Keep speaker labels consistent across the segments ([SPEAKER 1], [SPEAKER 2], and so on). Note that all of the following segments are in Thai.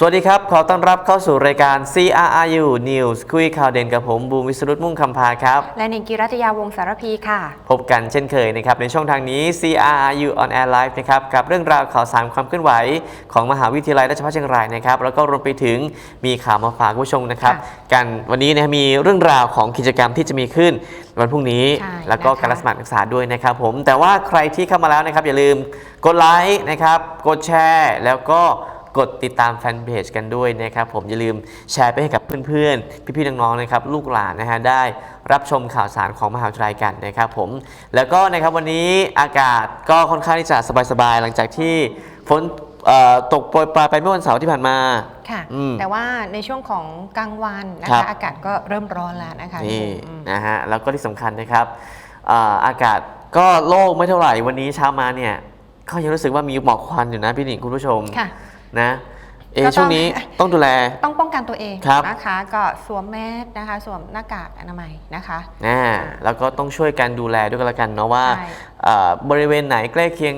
[SPEAKER 1] สวัสดีครับ ขอต้อนรับเข้าสู่รายการ CRRU News คุยข่าวเด่นกับผม บูมวิสรุตมุ่งคำพาครับ
[SPEAKER 2] และหนิงกิรัตยาวงศ์สารพีค่ะ
[SPEAKER 1] พบกันเช่นเคยนะครับ ในช่องทางนี้ CRRU on Air Live นะครับ กับเรื่องราวข่าวสารความเคลื่อนไหว ของมหาวิทยาลัยราชภัฏเชียงรายนะครับ แล้วก็รวมไปถึงมีข่าวมาฝากคุณผู้ชมนะครับ
[SPEAKER 2] ค่ะ
[SPEAKER 1] กันวันนี้นะมีเรื่องราวของกิจกรรมที่จะมีขึ้นวันพรุ่งนี้
[SPEAKER 2] ใช่
[SPEAKER 1] แล้วก็
[SPEAKER 2] นะคะ
[SPEAKER 1] การรับสมัครนักศึกษาด้วยนะครับผม แต่ว่าใครที่เข้ามาแล้วนะครับอย่าลืมกดไลค์นะครับ กดแชร์ แล้วก็ กดติดตามแฟนเพจกันด้วยนะครับ ผมอย่าลืมแชร์ไปให้กับเพื่อนๆ พี่ๆ น้องๆ นะครับ ลูกหลานนะฮะได้รับชมข่าวสารของมหาวิทยาลัยกันนะครับผม แล้วก็นะครับวันนี้อากาศก็ค่อนข้างที่จะสบายๆ หลังจากที่ฝนเอ่อตกโปรยปลายไปเมื่อวันเสาร์ที่ผ่านมา
[SPEAKER 2] ค่ะ
[SPEAKER 1] อืม
[SPEAKER 2] แต่ว่าในช่วงของกลางวันนะ
[SPEAKER 1] ครั
[SPEAKER 2] คะ
[SPEAKER 1] บ
[SPEAKER 2] อากาศก็เริ่มร้อนแล้วนะคะ
[SPEAKER 1] นี่
[SPEAKER 2] อืม
[SPEAKER 1] นะฮะแล้วก็ที่สำคัญนะครับเอ่ออากาศก็โล่งไม่เท่าไหร่วันนี้เช้ามาเนี่ยก็ยังรู้สึกว่ามีหมอกควันอยู่นะพี่หนิงคุณผู้ชม
[SPEAKER 2] ค่ะ
[SPEAKER 1] นะเอะ
[SPEAKER 2] ก็ต้อง
[SPEAKER 1] ช่วงนี้ต้องดูแล
[SPEAKER 2] ต้องป้องกันตัวเอง
[SPEAKER 1] ครับ
[SPEAKER 2] นะคะ ก็สวมแมสนะคะ สวมหน้ากากอนามัยนะคะ
[SPEAKER 1] นะแล้วก็ต้องช่วยกันดูแลด้วยกันละกันเนาะว่า
[SPEAKER 2] ใช่
[SPEAKER 1] เอ่อบริเวณไหนใกล้เคียง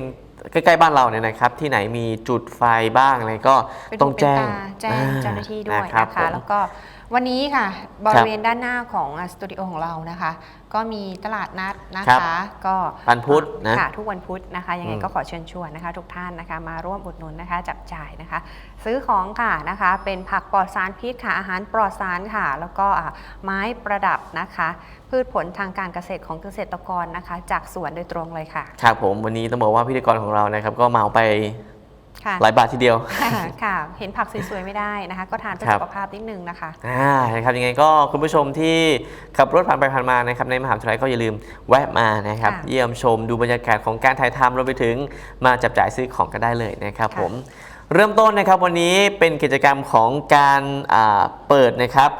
[SPEAKER 1] ใกล้ๆบ้านเราเนี่ยนะครับ ที่ไหนมีจุดไฟบ้างอะไรก็
[SPEAKER 2] เป็น
[SPEAKER 1] ต้อง
[SPEAKER 2] หูเป็น
[SPEAKER 1] แจ้ง
[SPEAKER 2] ตาแจ้งเจ้าหน้าที่ด้วย
[SPEAKER 1] รับ
[SPEAKER 2] นะ
[SPEAKER 1] ผ
[SPEAKER 2] คะ
[SPEAKER 1] ม
[SPEAKER 2] แล้วก็วันนี้ค่ะ บริเวณด้านหน้าของอะสตูดิโอของเรานะคะ ก็มีตลาดนัดนะ
[SPEAKER 1] ครั
[SPEAKER 2] คะ
[SPEAKER 1] บ
[SPEAKER 2] ก็
[SPEAKER 1] วันพุธนะ
[SPEAKER 2] ค่ะทุกวันพุธนะคะยังไง
[SPEAKER 1] อืม
[SPEAKER 2] ก็ขอเชิญชวนนะคะ ทุกท่านนะคะมาร่วมอุดหนุนนะคะ จับจ่ายนะคะ ซื้อของค่ะนะคะ เป็นผักปลอดสารพิษค่ะอาหารปลอดสารค่ะ แล้วก็อะไม้ประดับนะคะ พืชผลทางการเกษตรของเกษตรกรนะคะ จากสวนโดยตรงเลยค่ะ
[SPEAKER 1] ครับผมวันนี้ต้องบอกว่าพิธีกรของเรานะครับ ก็เมาไป
[SPEAKER 2] ค่ะ
[SPEAKER 1] หลายบาททีเดียว
[SPEAKER 2] ค่ะค่ะ เห็นผักสวยๆไม่ได้นะคะ ก็ทานเพื่อ
[SPEAKER 1] ครับ
[SPEAKER 2] สุขภาพนิดนึงนะคะ
[SPEAKER 1] อ่านะครับยังไงก็คุณผู้ชมที่ขับรถผ่านไปผ่านมานะครับในมหาวิทยาลัยก็อย่าลืมแวะมานะครับ
[SPEAKER 2] ค่ะ
[SPEAKER 1] เยี่ยมชมดูบรรยากาศของการถ่ายทำรวมไปถึงมาจับจ่ายซื้อของกันได้เลยนะครับ
[SPEAKER 2] ค่ะ
[SPEAKER 1] ผมเริ่มต้นนะครับวันนี้เป็นกิจกรรมของการอ่าเปิดนะครับ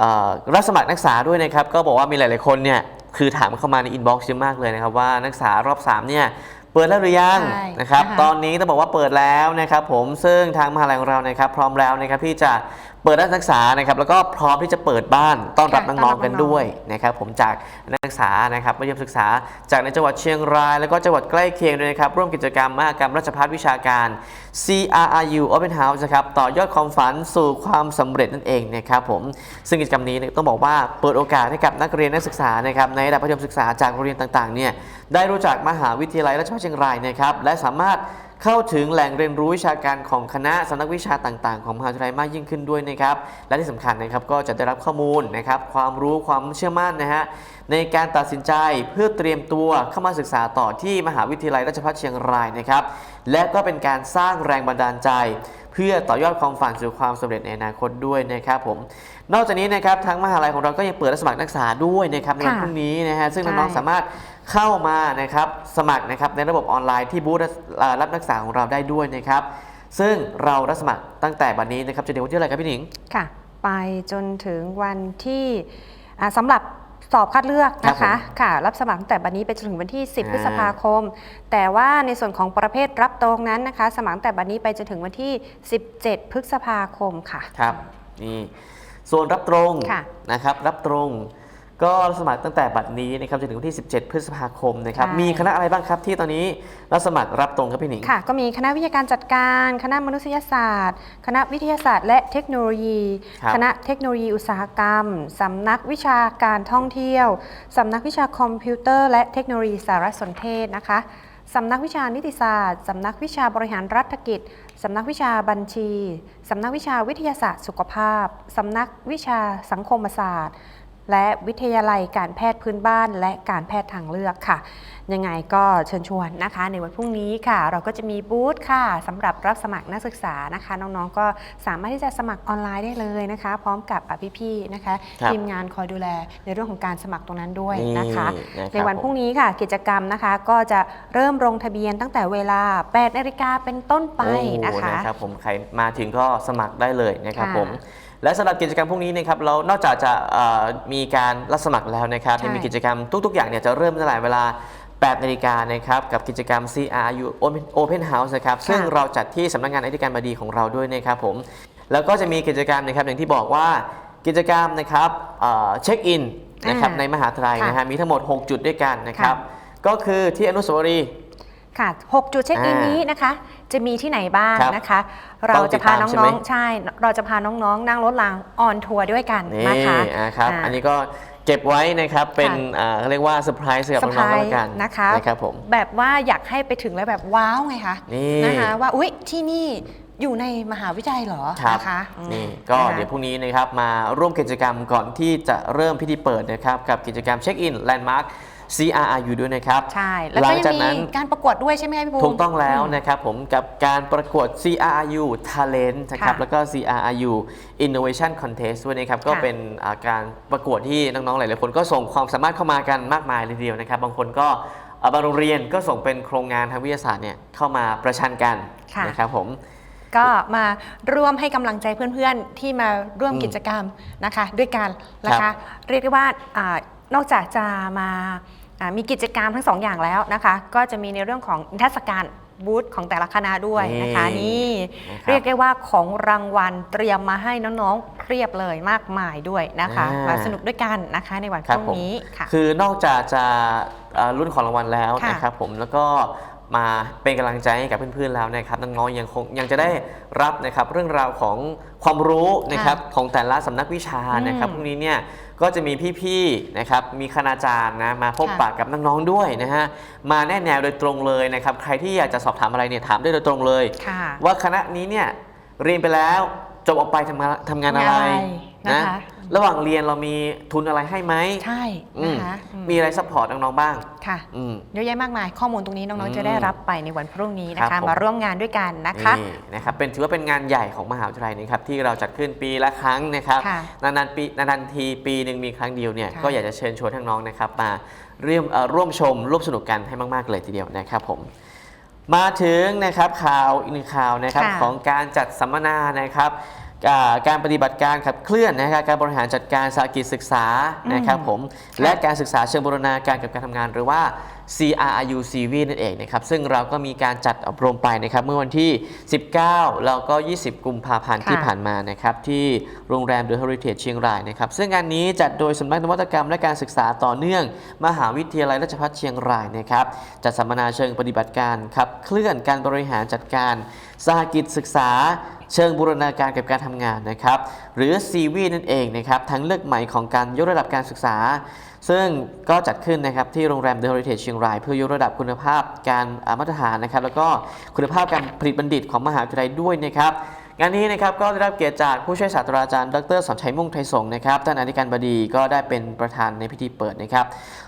[SPEAKER 1] อ่ารับสมัครนักศึกษาด้วยนะครับ ก็บอกว่ามีหลาย ๆ คนเนี่ยคือถามเข้ามาในอินบ็อกซ์เยอะมากเลยนะครับว่านักศึกษารอบ3เนี่ย เปิดแล้วหรือยัง
[SPEAKER 2] ใช่
[SPEAKER 1] นะครับ
[SPEAKER 2] นะคะ
[SPEAKER 1] ตอนนี้ต้องบอกว่าเปิดแล้วนะครับผมซึ่งทางมหาลัยของเรานะครับ พร้อมแล้วนะครับที่จะ เปิดรับนักศึกษานะครับแล้วก็พร้อมที่จะเปิดบ้านต้อนรับ
[SPEAKER 2] ค่ะ
[SPEAKER 1] น้องๆกัน
[SPEAKER 2] ต้อนรับน้องๆ
[SPEAKER 1] ด้วยนะครับผมจากนักศึกษานะครับมัธยมศึกษา จากในจังหวัดเชียงราย แล้วก็จังหวัดใกล้เคียงด้วยนะครับร่วมกิจกรรมมหกรรมราชภัฏวิชาการ CRRU Open House นะครับต่อยอดความฝันสู่ความสำเร็จนั่นเองนะครับผมซึ่งกิจกรรมนี้เนี่ยต้องบอกว่าเปิดโอกาสให้กับนักเรียนนักศึกษานะครับในระดับมัธยมศึกษาจากโรงเรียนต่างๆเนี่ยได้รู้จักมหาวิทยาลัยราชภัฏเชียงรายนะครับและสามารถ เข้าถึงแหล่งเรียนรู้วิชาการของคณะสำนักวิชาต่างๆ ของมหาวิทยาลัยมากยิ่งขึ้นด้วยนะครับ และที่สำคัญนะครับก็จะได้รับข้อมูลนะครับความรู้ความเชื่อมั่นนะฮะในการตัดสินใจเพื่อเตรียมตัวเข้ามาศึกษาต่อที่มหาวิทยาลัยราชภัฏเชียงรายนะครับ และก็เป็นการสร้างแรงบันดาลใจ เพื่อต่อยอดความฝันสู่ความสำเร็จในอนาคตด้วยนะครับผมนอกจากนี้นะครับทั้งมหาลัยของเราก็ยังเปิดรับสมัครนักศึกษาด้วยนะครับในวัน
[SPEAKER 2] ค่ะ
[SPEAKER 1] พรุ่งนี้นะฮะซึ่ง
[SPEAKER 2] ใช่
[SPEAKER 1] น้องๆสามารถ เข้ามานะครับสมัครนะครับในระบบออนไลน์ที่บูธเอ่อรับนักศึกษาของเราได้ด้วยนะครับ ซึ่งเรารับสมัครตั้งแต่บัดนี้นะครับจนถึงวันที่อะไหรครับพี่หนิง
[SPEAKER 2] ค่ะ ไปจนถึงวันที่อ่าสำหรับสอบคัดเลือกนะ
[SPEAKER 1] ครั
[SPEAKER 2] คะ
[SPEAKER 1] บผม
[SPEAKER 2] ค่ะ รับสมัครตั้งแต่บัดนี้ไปจนถึงวันที่ 10
[SPEAKER 1] อ่า
[SPEAKER 2] พฤษภาคม แต่ว่าในส่วนของประเภทรับตรงนั้นนะคะ สมัครตั้งแต่บัดนี้ไปจนถึงวันที่ 17 พฤษภาคมค่ะ
[SPEAKER 1] ครับนี่ส่วนรับตรง
[SPEAKER 2] ค่ะ
[SPEAKER 1] นะครับรับตรง ก็รับสมัครตั้งแต่บัดนี้นะครับจนถึงวันที่ 17 พฤษภาคมนะครับ
[SPEAKER 2] ใช่
[SPEAKER 1] มีคณะอะไรบ้างครับที่ตอนนี้รับสมัครรับตรงครับพี่หนิง
[SPEAKER 2] ค่ะ ก็มีคณะวิทยาการจัดการ คณะมนุษยศาสตร์ คณะวิทยาศาสตร์ และเทคโนโลยี
[SPEAKER 1] ครับ
[SPEAKER 2] คณะเทคโนโลยีอุตสาหกรรม สำนักวิชาการท่องเที่ยว สำนักวิชาคอมพิวเตอร์ และเทคโนโลยีสารสนเทศนะคะ สำนักวิชานิติศาสตร์ สำนักวิชาบริหารรัฐกิจ สำนักวิชาบัญชี สำนักวิชาวิทยาศาสตร์สุขภาพ สำนักวิชาสังคมศาสตร์ และวิทยาลัยการแพทย์พื้นบ้านและการแพทย์ทางเลือกค่ะ ยังไงก็เชิญชวนนะคะ ในวันพรุ่งนี้ค่ะ เราก็จะมีบูธค่ะสำหรับรับสมัครนักศึกษานะคะ น้องๆก็สามารถที่จะสมัครออนไลน์ได้เลยนะคะ พร้อมกับอะพี่ๆนะคะ
[SPEAKER 1] ครับ
[SPEAKER 2] ทีมงานคอยดูแลในเรื่องของการสมัครตรงนั้นด้วยนะคะ
[SPEAKER 1] นี่นะครับ
[SPEAKER 2] ในวันพรุ่งนี้ค่ะ กิจกรรมนะคะก็จะเริ่มลงทะเบียนตั้งแต่เวลา8นาฬิกาเป็นต้นไปนะคะ
[SPEAKER 1] โอ้นะครับผมใครมาถึงก็สมัครได้เลยนะครับ
[SPEAKER 2] ค่ะ
[SPEAKER 1] ผม และสำหรับกิจกรรมพวกนี้นะครับเรานอกจากจะเอ่อมีการรับสมัครแล้วนะครับ
[SPEAKER 2] ใช่
[SPEAKER 1] ยังมีกิจกรรมทุก ๆ อย่างเนี่ยจะเริ่มตั้งแต่เวลา8นาฬิกานะครับกับกิจกรรม CRU Open- Open House นะครับซึ่งเราจัดที่สำนักงานอธิการบดีของเราด้วยนะครับผมแล้วก็จะมีกิจกรรมนะครับอย่างที่บอกว่ากิจกรรมนะครับเช็คอินนะครับ
[SPEAKER 2] อ่า
[SPEAKER 1] ในมหาวิทยาลัย
[SPEAKER 2] ค่ะ
[SPEAKER 1] นะฮะมีทั้งหมด 6 จุดด้วยกันนะครับก็คือที่อนุสาวรีย์
[SPEAKER 2] ค่ะ6จุดเช็คอิน
[SPEAKER 1] อ่านี้
[SPEAKER 2] นี้นะคะ จะมีที่ไหนบ้าง
[SPEAKER 1] ครับ
[SPEAKER 2] นะคะ เราจะพา
[SPEAKER 1] ต้องติดตามใช่ไห
[SPEAKER 2] น้
[SPEAKER 1] ม
[SPEAKER 2] องๆใช่ เราจะพาน้องๆ นั่งรถรางออนทัวร์ด้วยกัน
[SPEAKER 1] นี่
[SPEAKER 2] นะคะ
[SPEAKER 1] อ่าครับาอันนี้ก็เก็บไว้นะครับ เป็น
[SPEAKER 2] ค่ะ
[SPEAKER 1] อ่าเขาเรียกว่าเซอร์ไพรส์กับ
[SPEAKER 2] เซอร์ไพ
[SPEAKER 1] น้
[SPEAKER 2] ร
[SPEAKER 1] องๆก็
[SPEAKER 2] ส์
[SPEAKER 1] แล้วกัน
[SPEAKER 2] นะคะ
[SPEAKER 1] นะครับผม
[SPEAKER 2] แบบว่าอยากให้ไปถึงแล้วแบบว้าวไงคะ
[SPEAKER 1] นี่
[SPEAKER 2] นะคะว่าอุ๊ยที่นี่อยู่ในมหาวิทยาลัยเหรอ
[SPEAKER 1] ครับ
[SPEAKER 2] นะคะอืม
[SPEAKER 1] นี่ก็
[SPEAKER 2] นะคะ
[SPEAKER 1] เดี๋ยวพรุ่งนี้นะครับมาร่วมกิจกรรมก่อนที่จะเริ่มพิธีเปิดนะครับ กับกิจกรรมเช็คอินแลนด์มาร์ค CRRU ด้วยนะครับ
[SPEAKER 2] ใช่ แล้ว
[SPEAKER 1] หลั
[SPEAKER 2] ก็
[SPEAKER 1] ง
[SPEAKER 2] ยัง
[SPEAKER 1] จาก
[SPEAKER 2] มี
[SPEAKER 1] นั้น
[SPEAKER 2] การประกวดด้วยใช่ไหมคะพี่ภูมิ
[SPEAKER 1] ถูกต้องแล้วนะครับผมกับการประกวด CRRU Talent นะครับ
[SPEAKER 2] ค่ะ
[SPEAKER 1] แล้วก็ CRRU Innovation Contest ด้วยนะครับก็
[SPEAKER 2] ค่ะ
[SPEAKER 1] เป็นอ่าการประกวดที่น้องๆหลายๆคนก็ส่งความสามารถเข้ามากันมากมายเลยทีเดียวนะครับ บางคนก็อ่าบางโรงเรียนก็ส่งเป็นโครงงานทางวิทยาศาสตร์เนี่ยเข้ามาประชันกัน
[SPEAKER 2] ค่ะ
[SPEAKER 1] นะครับผม
[SPEAKER 2] ก็มาร่วมให้กำลังใจเพื่อนๆ ที่มาร่วม
[SPEAKER 1] อืม
[SPEAKER 2] กิจกรรมนะคะ ด้วยกันนะ
[SPEAKER 1] ครั
[SPEAKER 2] คะ
[SPEAKER 1] บ
[SPEAKER 2] เรียกได้ว่าอานอกจากจะมาอ่า มีกิจกรรมทั้งสองอย่างแล้วนะคะ ก็จะมีในเรื่องของนิทรรศการบูธของแต่ละคณะด้วยนะคะ
[SPEAKER 1] นี่
[SPEAKER 2] นี่
[SPEAKER 1] นะครับ
[SPEAKER 2] เรียกได้ว่าของรางวัลเตรียมมาให้น้องๆเรียบเลยมากมายด้วยนะคะ
[SPEAKER 1] อ่าม
[SPEAKER 2] มาสนุกด้วยกันนะคะในวันพ
[SPEAKER 1] ครับ
[SPEAKER 2] รุ่ง
[SPEAKER 1] ผม
[SPEAKER 2] นี้ค่ะ
[SPEAKER 1] คือนอกจากจะเอ่อรุ่นของรางวัลแล้ว
[SPEAKER 2] ค่ะ
[SPEAKER 1] นะครับผมแล้วก็ มาเป็นกำลังใจให้กับเพื่อนๆแล้วนะครับน้องๆยังคงยังจะได้รับนะครับเรื่องราวของความรู้นะครับของแต่ละสำนักวิชานะครับ
[SPEAKER 2] อืม
[SPEAKER 1] พวกนี้เนี่ยก็จะมีพี่ๆนะครับมีคณาจารย์นะมาพบ
[SPEAKER 2] ค่ะ
[SPEAKER 1] ปะกับน้องๆด้วยนะฮะมาแนะแนวโดยตรงเลยนะครับใครที่อยากจะสอบถามอะไรเนี่ยถามได้โดยตรงเลย
[SPEAKER 2] ค่ะ
[SPEAKER 1] ว่าคณะนี้เนี่ยเรียนไปแล้วจบออกไปทำงานทำงานอะไร
[SPEAKER 2] งานอะไรนะคะ
[SPEAKER 1] ระหว่างเรียนเรามีทุนอะไรให้ไหม
[SPEAKER 2] ใช่
[SPEAKER 1] อืม
[SPEAKER 2] นะคะอืม
[SPEAKER 1] มีอะไรซัพพอร์ตน้องๆบ้าง
[SPEAKER 2] ค่ะ
[SPEAKER 1] อืม
[SPEAKER 2] เยอะแยะมากมาย ข้อมูลตรงนี้น้อง
[SPEAKER 1] อืม
[SPEAKER 2] ๆจะได้รับไปในวันพรุ่งนี้นะ
[SPEAKER 1] ครั
[SPEAKER 2] คะ
[SPEAKER 1] บผม
[SPEAKER 2] มาร่วมงานด้วยกันนะคะ
[SPEAKER 1] นี่นะครับเป็นถือว่าเป็นงานใหญ่ของมหาวิทยาลัยนะครับที่เราจัดขึ้นปีละครั้งนะครับ
[SPEAKER 2] ค่ะ
[SPEAKER 1] นานๆปีนานๆทีปีหนึ่งมีครั้งเดียวเนี่ย
[SPEAKER 2] ค่ะ
[SPEAKER 1] ก็อยากจะเชิญชวนทั้งน้องนะครับมาร่วมเอ่อร่วมชมร่วมสนุกกันให้มากๆเลยทีเดียวนะครับผมมาถึงนะครับข่าวอีกหนึ่งข่าวนะครับ
[SPEAKER 2] ค่ะ
[SPEAKER 1] ของการจัดสัมมนานะครับอ่า การปฏิบัติการขับเคลื่อนนะครับการบริหารจัดการสาหกิจศึกษานะครับผม
[SPEAKER 2] ค่ะ
[SPEAKER 1] และการศึกษาเชิงบูรณาการกับการทำงานหรือว่า CRU CV นั่นเองนะครับซึ่งเราก็มีการจัดอบรมไปนะครับเมื่อวันที่ 19 แล้วก็ 20 กุมภาพันธ์
[SPEAKER 2] ค่ะ
[SPEAKER 1] ที่ผ่านมานะครับที่โรงแรม The Heritage เชียงรายนะครับซึ่งงานนี้จัดโดยสำนักนวัตกรรมและการศึกษาต่อเนื่อง มหาวิทยาลัยราชภัฏเชียงรายนะครับจัดสัมมนาเชิงปฏิบัติการขับเคลื่อนการบริหารจัดการสหกิจศึกษาเชิงบูรณาการกับการทำงานนะครับหรือ CV นั่นเองนะครับทั้งเลือกใหม่ของการยกระดับการศึกษา ซึ่งก็จัดขึ้นนะครับที่โรงแรม The Heritage เชียงราย เพื่อยกระดับคุณภาพการมาตรฐานนะครับ แล้วก็คุณภาพการผลิตบัณฑิตของมหาวิทยาลัยด้วยนะครับงานนี้นะครับก็ได้รับเกียรติจากผู้ช่วยศาสตราจารย์ ดรสอนชัยมุ่งไทยสงนะครับท่านอธิการบดีก็ได้เป็นประธานในพิธีเปิดนะครับ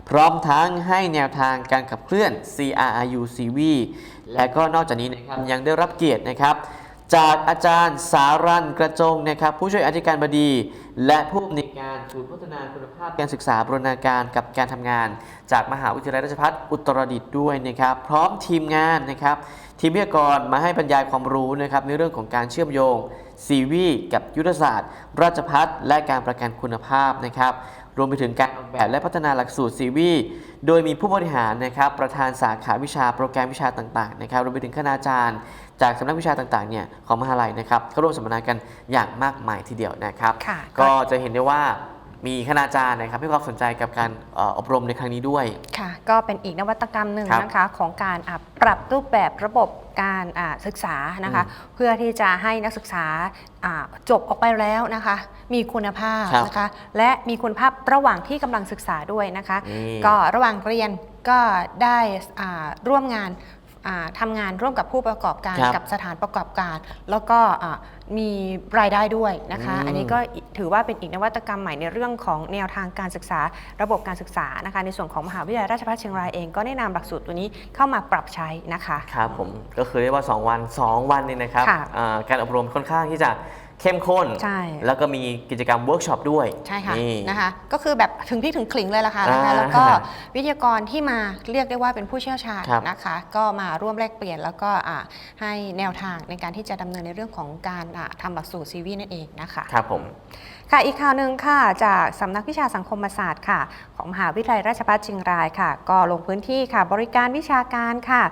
[SPEAKER 1] พร้อมทั้งให้แนวทางการขับเคลื่อน CRU CV และก็นอกจากนี้นะครับยังได้รับเกียรตินะครับ จากอาจารย์สารันกระจงนะครับผู้ช่วยอธิการบดี และผู้อำนวยการศูนย์พัฒนาคุณภาพการศึกษาบรณาการกับการทำงาน จากมหาวิทยาลัยราชภัฏอุตรดิตถ์ด้วยนะครับ พร้อมทีมงานนะครับ ทีมวิทยากรมาให้บรรยายความรู้นะครับในเรื่องของการเชื่อมโยงซีวีกับยุทธศาสตร์ ราชพัฒและการประกันคุณภาพนะครับรวมไปถึงการออกแบบและพัฒนาหลักสูตรซีวีโดยมีผู้บริหารนะครับประธานสาขาวิชาโปรแกรมวิชาต่างๆนะครับรวมไปถึงคณาจารย์ จากสำนักวิชาต่างๆเนี่ยของมหาลัยนะครับเข้าร่วมสัมมนากันอย่างมากมายทีเดียวนะครับ
[SPEAKER 2] ค่ะ
[SPEAKER 1] ก็จะเห็นได้ว่ามีคณาจารย์นะครับให้ความสนใจกับการเอ่ออบรมในครั้งนี้ด้วย
[SPEAKER 2] ค่ะ ก็เป็นอีกนวัตกรรมหนึ่ง
[SPEAKER 1] ครับ
[SPEAKER 2] นะคะของการอะปรับรูปแบบระบบการอะศึกษานะคะเพื่อที่จะให้นักศึกษาอะจบออกไปแล้วนะคะ มีคุณภาพ
[SPEAKER 1] ครับ
[SPEAKER 2] นะคะและมีคุณภาพระหว่างที่กำลังศึกษาด้วยนะคะ
[SPEAKER 1] นี่
[SPEAKER 2] ก็ระหว่างเรียนก็ได้อ่าร่วมงานอ่า ทำงานร่วมกับผู้ประกอบการ
[SPEAKER 1] ครับ
[SPEAKER 2] กับสถานประกอบการ แล้วก็อ่ามีรายได้ด้วยนะคะ
[SPEAKER 1] อืม
[SPEAKER 2] อันนี้ก็ถือว่าเป็นอีกนวัตกรรมใหม่ในเรื่องของแนวทางการศึกษาระบบการศึกษานะคะ ในส่วนของมหาวิทยาลัยราชภัฏเชียงรายเองก็ได้นำหลักสูตรตัวนี้เข้ามาปรับใช้นะคะ
[SPEAKER 1] ครับผมก็คือเรียกว่า 2 วัน 2 วันนี่นะครับ
[SPEAKER 2] ค่ะ
[SPEAKER 1] อ่าการอบรมค่อนข้างที่จะ เข้มข้น
[SPEAKER 2] ใช่
[SPEAKER 1] แล้วก็มีกิจกรรมเวิร์กช็อปด้วย
[SPEAKER 2] ใช่ค่ะ
[SPEAKER 1] นี่
[SPEAKER 2] นะคะก็คือแบบถึงพริกถึงขลิงเลยล่ะค่ะ
[SPEAKER 1] อ่า
[SPEAKER 2] นะคะแล้วก็วิทยากรที่มาเรียกได้ว่าเป็นผู้เชี่ยวชาญ
[SPEAKER 1] ครับ
[SPEAKER 2] นะคะ ก็มาร่วมแลกเปลี่ยนแล้วก็อ่าให้แนวทางในการที่จะดำเนินในเรื่องของการอ่าทำหลักสูตรซีวีนั่นเองนะคะ
[SPEAKER 1] ครับผม
[SPEAKER 2] ค่ะอีกข่าวหนึ่งค่ะจากสำนักวิชาสังคมศาสตร์ค่ะ ของมหาวิทยาลัยราชภัฏเชียงรายค่ะ ก็ลงพื้นที่ค่ะบริการวิชาการค่ะ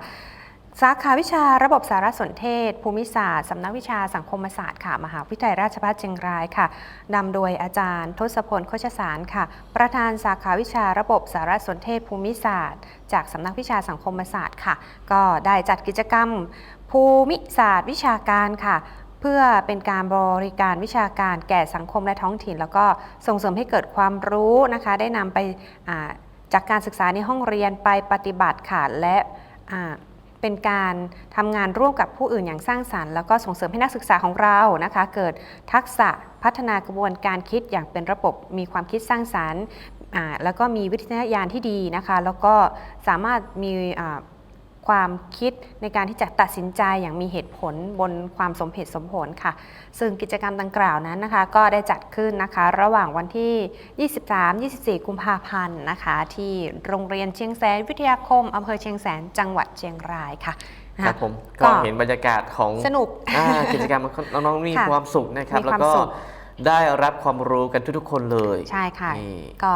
[SPEAKER 2] สาขาวิชาระบบสารสนเทศ ภูมิศาสตร์ สำนักวิชาสังคมศาสตร์ค่ะ มหาวิทยาลัยราชภัฏเชียงรายค่ะนำโดยอาจารย์ ทศพลโคชสารค่ะ ประธานสาขาวิชาระบบสารสนเทศ ภูมิศาสตร์ จากสำนักวิชาสังคมศาสตร์ค่ะ ก็ได้จัดกิจกรรม ภูมิศาสตร์ วิชาการค่ะเพื่อเป็นการบริการวิชาการแก่สังคมและท้องถิ่น แล้วก็ส่งเสริมให้เกิดความรู้นะคะ ได้นำไปจากการศึกษาในห้องเรียนไปปฏิบัติค่ะและ เป็นการทำงานร่วมกับผู้อื่นอย่างสร้างสรรค์ แล้วก็ส่งเสริมให้นักศึกษาของเรานะคะ เกิดทักษะพัฒนากระบวนการคิดอย่างเป็นระบบมีความคิดสร้างสรรค์แล้วก็มีวิทยาญาณที่ดีนะคะ แล้วก็สามารถมี ความคิดในการที่จะตัดสินใจอย่างมีเหตุผลบนความสมเหตุสมผลค่ะ ซึ่งกิจกรรมดังกล่าวนั้นนะคะ ก็ได้จัดขึ้นนะคะ ระหว่างวันที่ 23-24 กุมภาพันธ์นะคะ ที่โรงเรียนเชียงแสนวิทยาคมอำเภอเชียงแสนจังหวัดเชียงรายค่ะนะ
[SPEAKER 1] ค
[SPEAKER 2] คะ
[SPEAKER 1] รับผม
[SPEAKER 2] ก็
[SPEAKER 1] ก็เห็นบรรยากาศของ
[SPEAKER 2] สนุก
[SPEAKER 1] อ่ากิจกรรมน้องๆมี
[SPEAKER 2] ค่ะ
[SPEAKER 1] ความสุขนะครับ
[SPEAKER 2] มี
[SPEAKER 1] แล้ว
[SPEAKER 2] ความ
[SPEAKER 1] ก็
[SPEAKER 2] สุข
[SPEAKER 1] ได้รับความรู้กันทุกๆคนเลย
[SPEAKER 2] ใช่ค่ะ
[SPEAKER 1] นี่
[SPEAKER 2] ก็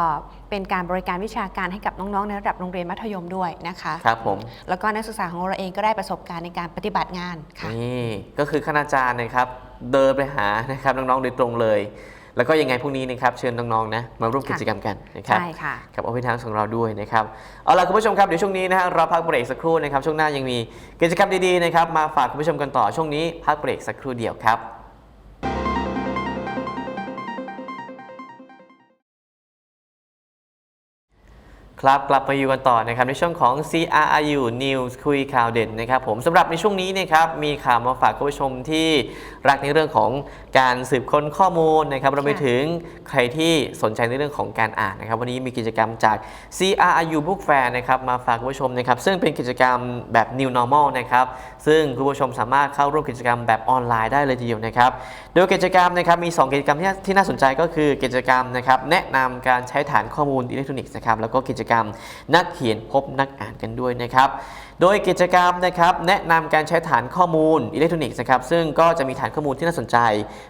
[SPEAKER 2] เป็นการบริการวิชาการให้กับน้องๆในระดับโรงเรียนมัธยมด้วยนะคะ
[SPEAKER 1] ครับผม
[SPEAKER 2] แล้วก็นักศึกษาของเราเองก็ได้ประสบการณ์ในการปฏิบัติงานค่ะ
[SPEAKER 1] นี่ก็คือคณาจารย์นะครับเดินไปหานะครับน้องๆโดยตรงเลย แล้วก็ยังไงพรุ่งนี้นะครับเชิญน้องๆนะมาร่วมกิจกรรมกันนะครับ
[SPEAKER 2] ใช่ค่ะ
[SPEAKER 1] กับโอเพนทางของเราด้วยนะครับเอาล่ะคุณผู้ชมครับเดี๋ยวช่วงนี้นะฮะเราพักเบรกสักครู่นะครับช่วงหน้ายังมีกิจกรรมดีๆนะครับมาฝากคุณผู้ชมกันต่อช่วงนี้พักเบรกสักครู่เดียวครับ ครับกลับมาอยู่กันต่อนะครับในช่วงของ CRU News คุยข่าวเด่นนะครับผมสำหรับในช่วงนี้นะครับมีข่าวมาฝากคุณผู้ชมที่รักในเรื่องของการสืบค้นข้อมูลนะครับรวมไปถึงใครที่สนใจในเรื่องของการอ่านนะครับ วันนี้มีกิจกรรมจาก CRU Book Fair นะครับมาฝากคุณผู้ชมนะครับ ซึ่งเป็นกิจกรรมแบบ New Normal นะครับซึ่งคุณผู้ชมสามารถเข้าร่วมกิจกรรมแบบออนไลน์ได้เลยทีเดียวนะครับโดยกิจกรรมนะครับมี 2 กิจกรรมที่ที่น่าสนใจก็คือกิจกรรมนะครับแนะนำการใช้ฐานข้อมูลอิเล็กทรอนิกส์นะครับแล้วก็กิจกรรมนักเขียนพบนักอ่านกันด้วยนะครับ โดยกิจกรรมนะครับแนะนำการใช้ฐานข้อมูลอิเล็กทรอนิกส์นะครับซึ่งก็จะมีฐานข้อมูลที่น่าสนใจ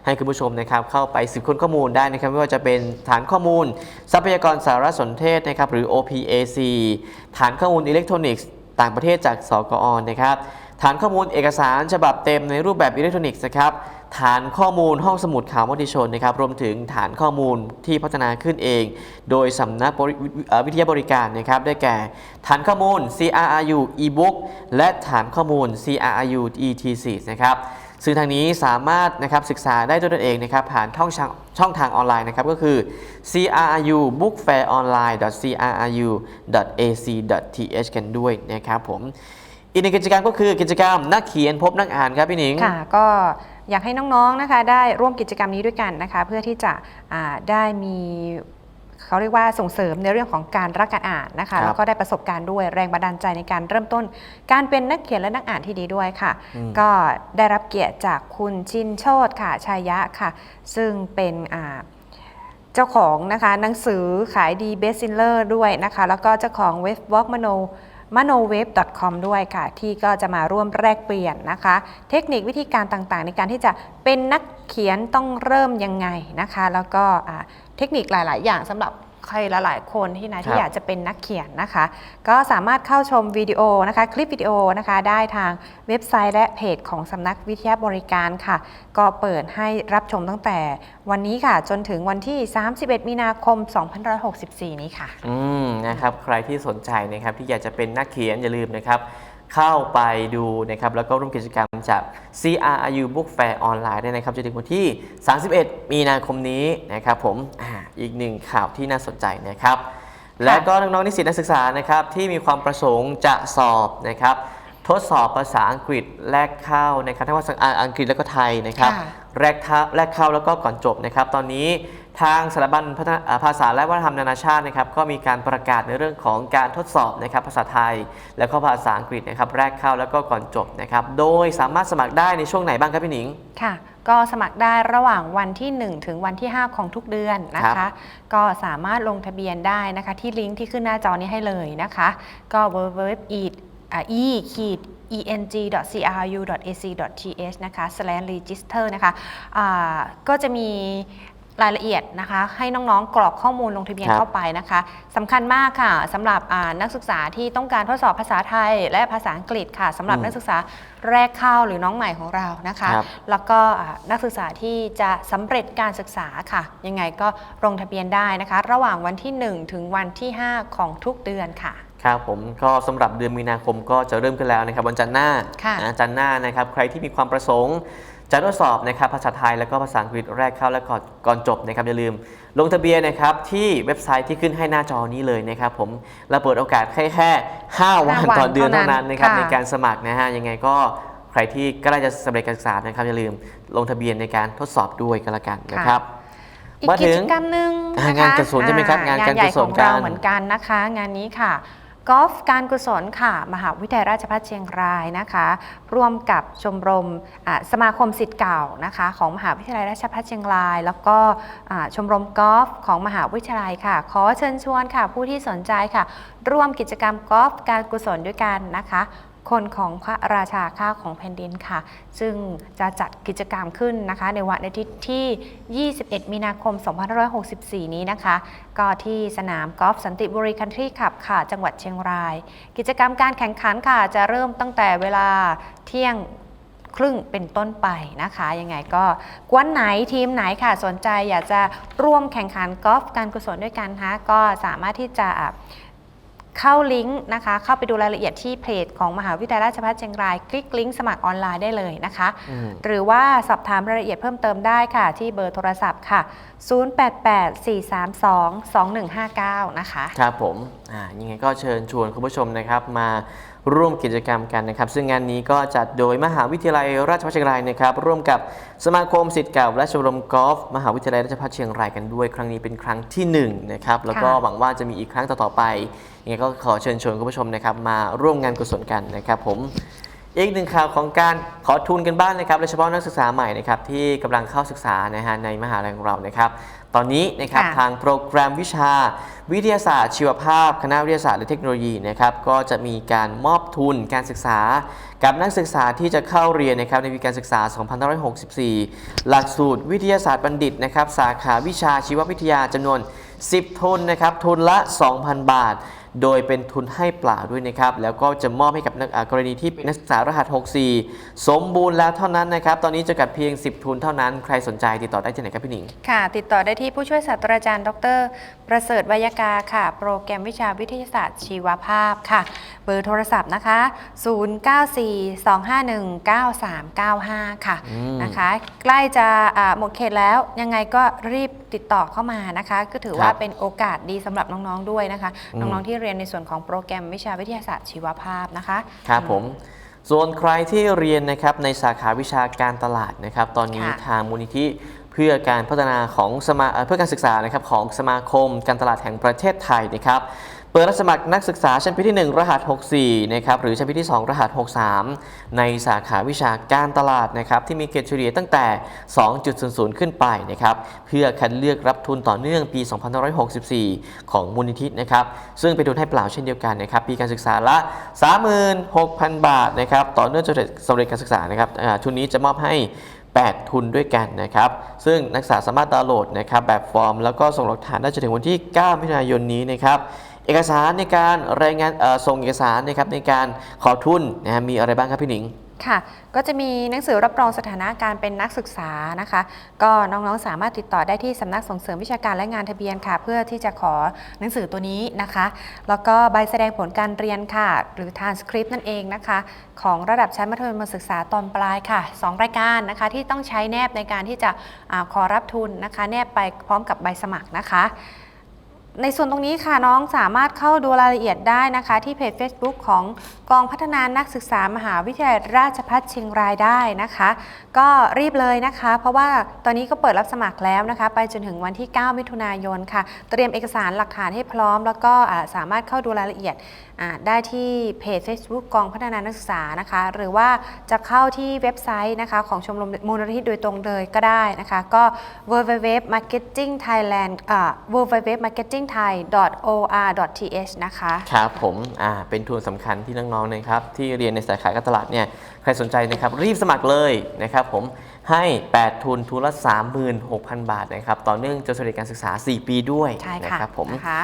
[SPEAKER 1] ให้คุณผู้ชมนะครับเข้าไปสืบค้นข้อมูลได้นะครับไม่ว่าจะเป็นฐานข้อมูล ทรัพยากรสารสนเทศนะครับหรือ OPAC ฐานข้อมูลอิเล็กทรอนิกส์ต่างประเทศจากสกอนะครับฐานข้อมูลเอกสารฉบับเต็มในรูปแบบอิเล็กทรอนิกส์นะครับ ฐานข้อมูลห้องสมุดข่าวมติชนนะครับรวมถึงฐานข้อมูลที่พัฒนาขึ้นเอง โดยสำนักวิทยาบริการนะครับได้แก่ ฐานข้อมูล CRRU e-book และฐานข้อมูล CRRU ETC นะครับซึ่งทางนี้สามารถนะครับศึกษาได้ด้วยตนเองนะครับผ่านช่องทางช่องทางออนไลน์นะครับก็คือ CRRU bookfair online CRRU ac th กันด้วยนะครับผมอีกหนึ่งกิจกรรมก็คือกิจกรรมนักเขียนพบนักอ่านครับพี่หนิง
[SPEAKER 2] ค่ะก็ อยากให้น้องๆนะคะได้ร่วมกิจกรรมนี้ด้วยกันนะคะ เพื่อที่จะอ่าได้มีเขาเรียกว่าส่งเสริมในเรื่องของการรักการอ่านนะ
[SPEAKER 1] ครั
[SPEAKER 2] คะ
[SPEAKER 1] บ
[SPEAKER 2] แล้วก็ได้ประสบการณ์ด้วยแรงบันดาลใจในการเริ่มต้น การเป็นนักเขียนและนักอ่านที่ดีด้วยค่ะ
[SPEAKER 1] อืม
[SPEAKER 2] ก็ได้รับเกียรติจากคุณชินโชตค่ะชายะค่ะ ซึ่งเป็นอ่าเจ้าของนะคะหนังสือขายดีเบสซิลเลอร์ด้วยนะคะ แล้วก็เจ้าของเว็บบล็อกมโน monoave.com ด้วยค่ะ ที่ก็จะมาร่วมแลกเปลี่ยนนะคะ เทคนิควิธีการต่างๆ ในการที่จะเป็นนักเขียนต้องเริ่มยังไงนะคะ แล้วก็เทคนิคหลาย ๆ อย่างสำหรับ ใครหลาย ๆ คนที่นะ
[SPEAKER 1] ค
[SPEAKER 2] ที่
[SPEAKER 1] รับ
[SPEAKER 2] อยากจะเป็นนักเขียนนะคะ ก็สามารถเข้าชมวิดีโอนะคะคลิปวิดีโอนะคะได้ทางเว็บไซต์และเพจของสำนักวิทยาบริการค่ะ ก็เปิดให้รับชมตั้งแต่วันนี้ค่ะ จนถึงวันที่ 31 มีนาคม 2564 นี้ค่ะ
[SPEAKER 1] อืมนะครับ ใครที่สนใจนะครับที่อยากจะเป็นนักเขียนอย่าลืมนะครับ เข้าไปดูนะครับแล้วก็ร่วมกิจกรรมจาก CRU Book Fair ออนไลน์ได้นะครับจนถึงวันที่ 31 มีนาคมนี้นะครับผมอาอีกหนึ่งข่าวที่น่าสนใจนะครับ และก็น้องๆนิสิตนักศึกษานะครับที่มีความประสงค์จะสอบนะครับ ทดสอบภาษาอังกฤษแลกเข้านะครับทั้งภาษาอังกฤษและก็ไทยนะครับ
[SPEAKER 2] ค่ะ
[SPEAKER 1] แรกเข้าแรกเข้าแล้วก็ก่อนจบนะครับ ตอนนี้ทางสถาบันพัฒนาอ่าภาษาและวัฒนธรรมนานาชาตินะครับ ก็มีการประกาศในเรื่องของการทดสอบนะครับภาษาไทย แล้วก็ภาษาอังกฤษนะครับ แรกเข้าแล้วก็ก่อนจบนะครับ โดยสามารถสมัครได้ในช่วงไหนบ้างครับพี่หนิง
[SPEAKER 2] ค่ะ ก็สมัครได้ระหว่างวันที่ 1 ถึงวันที่ 5 ของทุกเดือนนะ
[SPEAKER 1] ครั
[SPEAKER 2] คะ
[SPEAKER 1] บ
[SPEAKER 2] ก็สามารถลงทะเบียนได้นะคะที่ลิงก์ที่ขึ้นหน้าจอนี้ให้เลยนะคะ ก็ www e e ขีด eng.cru.ac.th นะคะ slash register นะคะอ่าก็จะมี รายละเอียดนะคะ ให้น้องๆ กรอกข้อมูลลงทะเบียน
[SPEAKER 1] ครับ
[SPEAKER 2] เข้าไปนะคะสำคัญมากค่ะสำหรับอ่านักศึกษาที่ต้องการทดสอบภาษาไทยและภาษาอังกฤษค่ะสำหรับ
[SPEAKER 1] อืม
[SPEAKER 2] นักศึกษาแรกเข้าหรือน้องใหม่ของเรานะคะ
[SPEAKER 1] ครับ
[SPEAKER 2] แล้วก็อ่านักศึกษาที่จะสำเร็จการศึกษาค่ะ ยังไงก็ลงทะเบียนได้นะคะ ระหว่างวันที่ 1 ถึงวันที่ 5 ของทุกเดือนค่ะ
[SPEAKER 1] ครับผมก็สำหรับเดือนมีนาคมก็จะเริ่มขึ้นแล้วนะครับวันจันทร์หน้า
[SPEAKER 2] ค่ะ
[SPEAKER 1] นะจันทร์หน้านะครับใครที่มีความประสงค์ จะทดสอบนะครับภาษาไทยแล้วก็ภาษาอังกฤษแรกเข้าและก่อนก่อนจบนะครับอย่าลืม ลงทะเบียนนะครับที่เว็บไซต์ที่ขึ้นให้หน้าจอนี้เลยนะครับผมเราเปิดโอกาสแค่แค่5วัน
[SPEAKER 2] ห้าวัน
[SPEAKER 1] ต่อเดือน
[SPEAKER 2] เท่า
[SPEAKER 1] เท่า
[SPEAKER 2] นั้
[SPEAKER 1] นั้นนนะครับ
[SPEAKER 2] ค่ะ
[SPEAKER 1] ในการสมัครนะฮะยังไงก็ใครที่ใกล้จะสำเร็จการศึกษานะครับอย่าลืมลงทะเบียนในการทดสอบด้วยกันละกันนะครับ
[SPEAKER 2] อีก
[SPEAKER 1] มา
[SPEAKER 2] กิ
[SPEAKER 1] ถึ
[SPEAKER 2] จ
[SPEAKER 1] ง
[SPEAKER 2] กรรมหนึ่ง
[SPEAKER 1] อ่า
[SPEAKER 2] นะคะ
[SPEAKER 1] งานกุศลใช่ไหมครับ
[SPEAKER 2] อ่
[SPEAKER 1] งานการ
[SPEAKER 2] ใหญ่
[SPEAKER 1] กุศล
[SPEAKER 2] ของเรา
[SPEAKER 1] กัน
[SPEAKER 2] เหมือนกันนะคะ งานนี้ค่ะ กอล์ฟการกุศลค่ะ มหาวิทยาลัยราชภัฏเชียงรายนะคะ ร่วมกับชมรมสมาคมสิทธิ์เก่านะคะ ของมหาวิทยาลัยราชภัฏเชียงราย แล้วก็ชมรมกอล์ฟของมหาวิทยาลัยค่ะ ขอเชิญชวนค่ะ ผู้ที่สนใจค่ะ ร่วมกิจกรรมกอล์ฟการกุศลด้วยกันนะคะ คนของพระราชาข้าของแผ่นดินค่ะ ซึ่งจะจัดกิจกรรมขึ้นนะคะ ในวันอาทิตย์ที่ 21 มีนาคม 2564 นี้นะคะ ก็ที่สนามกอล์ฟสันติบุรีคันทรีคลับค่ะ จังหวัดเชียงราย กิจกรรมการแข่งขันค่ะ จะเริ่มตั้งแต่เวลาเที่ยงครึ่งเป็นต้นไปนะคะ ยังไงก็กวนไหนทีมไหนค่ะ สนใจอยากจะร่วมแข่งขันกอล์ฟการกุศลด้วยกันคะก็สามารถที่จะ เข้าลิงก์นะคะ เข้าไปดูรายละเอียดที่เพจของมหาวิทยาลัยราชภัฏเชียงราย คลิกลิงก์สมัครออนไลน์ได้เลยนะคะ
[SPEAKER 1] อืม
[SPEAKER 2] หรือว่าสอบถามรายละเอียดเพิ่มเติมได้ค่ะ ที่เบอร์โทรศัพท์ค่ะ 0884322159 นะคะ
[SPEAKER 1] ครับผม อ่า ยังไงก็เชิญชวนคุณผู้ชมนะครับมา ร่วมกิจกรรมกันนะครับ ซึ่งงานนี้ก็จัดโดยมหาวิทยาลัยราชภัฏเชียงรายนะครับ ร่วมกับสมาคมสิทธิ์เก่าและชมรมกอล์ฟมหาวิทยาลัยราชภัฏเชียงรายกันด้วย ครั้งนี้เป็นครั้งที่หนึ่งนะครับแล้วก็
[SPEAKER 2] ค่ะ
[SPEAKER 1] หวังว่าจะมีอีกครั้งต่อๆไปยังไงก็ขอเชิญชวนคุณผู้ชมนะครับมาร่วมงานกุศลกันนะครับผม อีกหนึ่งข่าวของการขอทุนกันบ้างนะครับโดยเฉพาะนักศึกษาใหม่นะครับที่กำลังเข้าศึกษานะฮะในมหาลัยของเรานะครับ ตอนนี้นะครับ
[SPEAKER 2] ค่ะ
[SPEAKER 1] ทางโปรแกรมวิชา วิทยาศาสตร์ ชีวภาพ คณะวิทยาศาสตร์และเทคโนโลยีนะครับก็จะมีการมอบทุนการศึกษา กับนักศึกษาที่จะเข้าเรียนนะครับในปีการศึกษา 2564 หลักสูตรวิทยาศาสตร์บัณฑิตนะครับสาขาวิชาชีววิทยาจำนวน 10 ทุนนะครับทุนละ 2,000 บาท โดยเป็นทุนให้เปล่าด้วยนะครับ แล้วก็จะมอบให้กับนักอ่ากรณีที่เป็นนักศึกษารหัส 64 สมบูรณ์แล้วเท่านั้นนะครับ ตอนนี้จะกัดเพียง 10 ทุนเท่านั้น ใครสนใจติดต่อได้ที่ไหนครับพี่หนิง
[SPEAKER 2] ค่ะ ติดต่อได้ที่ผู้ช่วยศาสตราจารย์ ดร ประเสริฐวยากาค่ะ โปรแกรมวิชาวิทยาศาสตร์ชีวภาพค่ะ เบอร์โทรศัพท์นะคะ 0942519395 ค่ะ
[SPEAKER 1] อืม
[SPEAKER 2] นะคะ ใกล้จะอ่าหมดเขตแล้ว ยังไงก็รีบติดต่อเข้ามานะคะ ก็ถือว่า
[SPEAKER 1] ครับ
[SPEAKER 2] เป็นโอกาสดีสำหรับน้องๆด้วยนะคะ
[SPEAKER 1] อืม
[SPEAKER 2] น้องๆที่เรียนในส่วนของโปรแกรมวิชาวิทยาศาสตร์ชีวภาพนะคะ
[SPEAKER 1] ครับผมส่วนใครที่เรียนนะครับในสาขาวิชาการตลาดนะครับ ตอนนี้
[SPEAKER 2] ค่ะ
[SPEAKER 1] ทางมูลนิธิเพื่อการพัฒนาของสมาเอ่อเพื่อการศึกษานะครับของสมาคมการตลาดแห่งประเทศไทยนะครับ เปิดรับสมัครนักศึกษาชั้นปีที่ 1 รหัส 64 นะครับ หรือชั้นปีที่ 2 รหัส 63 ในสาขาวิชาการตลาดนะครับ ที่มีเกรดเฉลี่ยตั้งแต่ 2.00 ขึ้นไปนะครับ เพื่อคัดเลือกรับทุนต่อเนื่องปี 2564 ของมูลนิธินะครับ ซึ่งเป็นทุนให้เปล่าเช่นเดียวกันนะครับ ปีการศึกษาละ 36,000 บาทนะครับ ต่อเนื่องจนสำเร็จการศึกษานะครับทุนนี้จะมอบให้ 8 ทุนด้วยกันนะครับ ซึ่งนักศึกษาสามารถดาวน์โหลดนะครับแบบฟอร์ม แล้วก็ส่งหลักฐานได้จนถึงวันที่ 9 มิถุนายนนี้นะครับ เอกสารในการรายงานส่งเอกสารนะครับในการขอทุนนะฮะมีอะไรบ้างครับพี่หนิง
[SPEAKER 2] ค่ะ ก็จะมีหนังสือรับรองสถานะการเป็นนักศึกษานะคะ ก็น้องๆสามารถติดต่อได้ที่สำนักส่งเสริมวิชาการและงานทะเบียนค่ะ เพื่อที่จะขอหนังสือตัวนี้นะคะ แล้วก็ใบแสดงผลการเรียนค่ะ หรือ transcript นั่นเองนะคะ ของระดับชั้นมัธยมศึกษาตอนปลายค่ะ 2 รายการนะคะที่ต้องใช้แนบในการที่จะอขอรับทุนนะคะ แนบไปพร้อมกับใบสมัครนะคะ ในส่วนตรงนี้ค่ะน้องสามารถเข้าดูรายละเอียดได้นะคะ ที่เพจ Facebook ของกองพัฒนานักศึกษามหาวิทยาลัยราชภัฏเชียงรายได้นะคะ ก็รีบเลยนะคะ เพราะว่าตอนนี้ก็เปิดรับสมัครแล้วนะคะ ไปจนถึงวันที่ 9 มิถุนายนค่ะ เตรียมเอกสารหลักฐานให้พร้อม แล้วก็สามารถเข้าดูรายละเอียดได้ที่เพจ Facebook กองพัฒนานักศึกษานะคะ หรือว่าจะเข้าที่เว็บไซต์นะคะของชมรมมูลนิธิโดยตรงเลยก็ได้นะคะ ก็ www marketing thailand www marketing thai or th นะคะ
[SPEAKER 1] ครับผมอ่าเป็นทุนสำคัญที่น้องๆนะครับที่เรียนในสาขาการตลาดเนี่ยใครสนใจนะครับรีบสมัครเลยนะครับผมให้ 8 ทุนทุนละ 36,000 บาทนะครับต่อเนื่องจนสำเร็จการศึกษา 4 ปีด้วย
[SPEAKER 2] ใช่
[SPEAKER 1] นะ
[SPEAKER 2] ค่ะ
[SPEAKER 1] ครับผม
[SPEAKER 2] นะคะ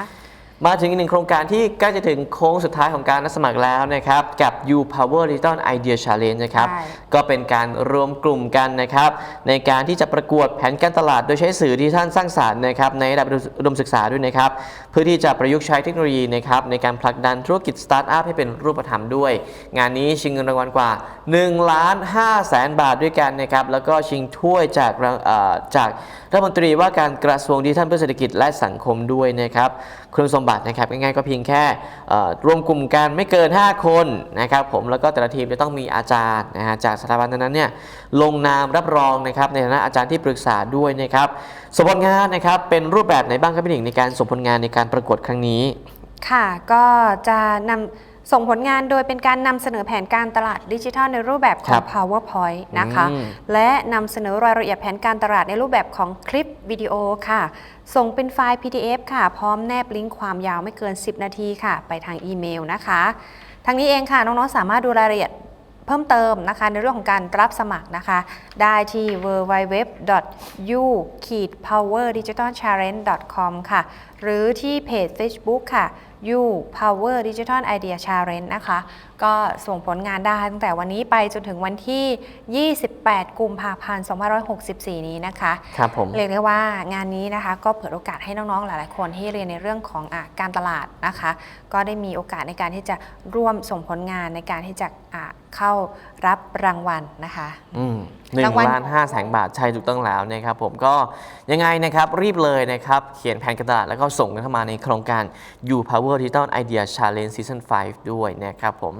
[SPEAKER 1] มาถึงอีกหนึ่งโครงการที่ใกล้จะถึงโค้งสุดท้ายของการรับสมัครแล้วนะครับกับ U Power Digital Idea Challenge นะครับ
[SPEAKER 2] ใช่
[SPEAKER 1] ก็เป็นการรวมกลุ่มกันนะครับในการที่จะประกวดแผนการตลาดโดยใช้สื่อที่ท่านสร้างสารรค์นะครับในระดับอุดมศึกษาด้วยนะครับเพื่อที่จะประยุกต์ใช้เทคโนโลยีนะครับในการผลักดันธุรกิจสตาร์ทอัพให้เป็นรูปธรรมด้วย งานนี้ชิงเงินรางวัลกว่า1ล้าน5แสนบาทด้วยกันนะครับแล้วก็ชิงถ้วยจากรางเอ่อจากรัฐมนตรีว่าการกระทรวงดิจิทัลเพื่อเศรษฐกิจและสังคมด้วยนะครับ คุณสมบัตินะครับง่ายๆก็เพียงแค่รวมกลุ่มกันไม่เกิน 5 คนนะครับผมแล้วก็แต่ละทีมจะต้องมีอาจารย์นะฮะจากสถาบันนั้นๆเนี่ยลงนามรับรองนะครับในฐานะอาจารย์ที่ปรึกษาด้วยนะครับสมผลงานนะครับเป็นรูปแบบไหนบ้างครับพี่หนิงในการส่งผลงานในการประกวดครั้งนี้
[SPEAKER 2] ค่ะก็จะนำ ส่งผลงานโดยเป็นการนำเสนอแผนการตลาดดิจิทัลในรูปแบบข
[SPEAKER 1] ครั
[SPEAKER 2] อง
[SPEAKER 1] บ
[SPEAKER 2] PowerPoint นะคะ
[SPEAKER 1] อืม
[SPEAKER 2] และนำเสนอรายละเอียดแผนการตลาดในรูปแบบของคลิปวิดีโอค่ะ ส่งเป็นไฟล์ PDF ค่ะ พร้อมแนบลิงก์ความยาวไม่เกิน 10 นาทีค่ะ ไปทางอีเมลนะคะทั้งนี้เองค่ะ น้องๆ สามารถดูรายละเอียดเพิ่มเติมนะคะ ในเรื่องของการรับสมัครนะคะ ได้ที่ www.u-powerdigitalchallenge.com ค่ะ หรือที่เพจ Facebook ค่ะ You Power Digital Idea Challenge นะคะ ก็ส่งผลงานได้ตั้งแต่วันนี้ไปจนถึงวันที่ 28 กุมภาพันธ์ 2564 นี้นะคะ
[SPEAKER 1] ครับผม
[SPEAKER 2] เรียกได้ว่างานนี้นะคะ ก็เปิดโอกาสให้น้องๆ หลายๆ คนที่เรียนในเรื่องของอาการตลาดนะคะ ก็ได้มีโอกาสในการที่จะร่วมส่งผลงานในการที่จะอ่าเข้ารับรางวัลนะคะ
[SPEAKER 1] อืมหนึ่
[SPEAKER 2] รางงวัล
[SPEAKER 1] ล้านห้าแสนบาทใช่ถูกต้องแล้วนะครับผมก็ยังไงนะครับรีบเลยนะครับเขียนแผนการตลาดแล้วก็ส่งกันเข้ามาในโครงการ You Power Digital Idea Challenge Season 5 ด้วยนะครับผม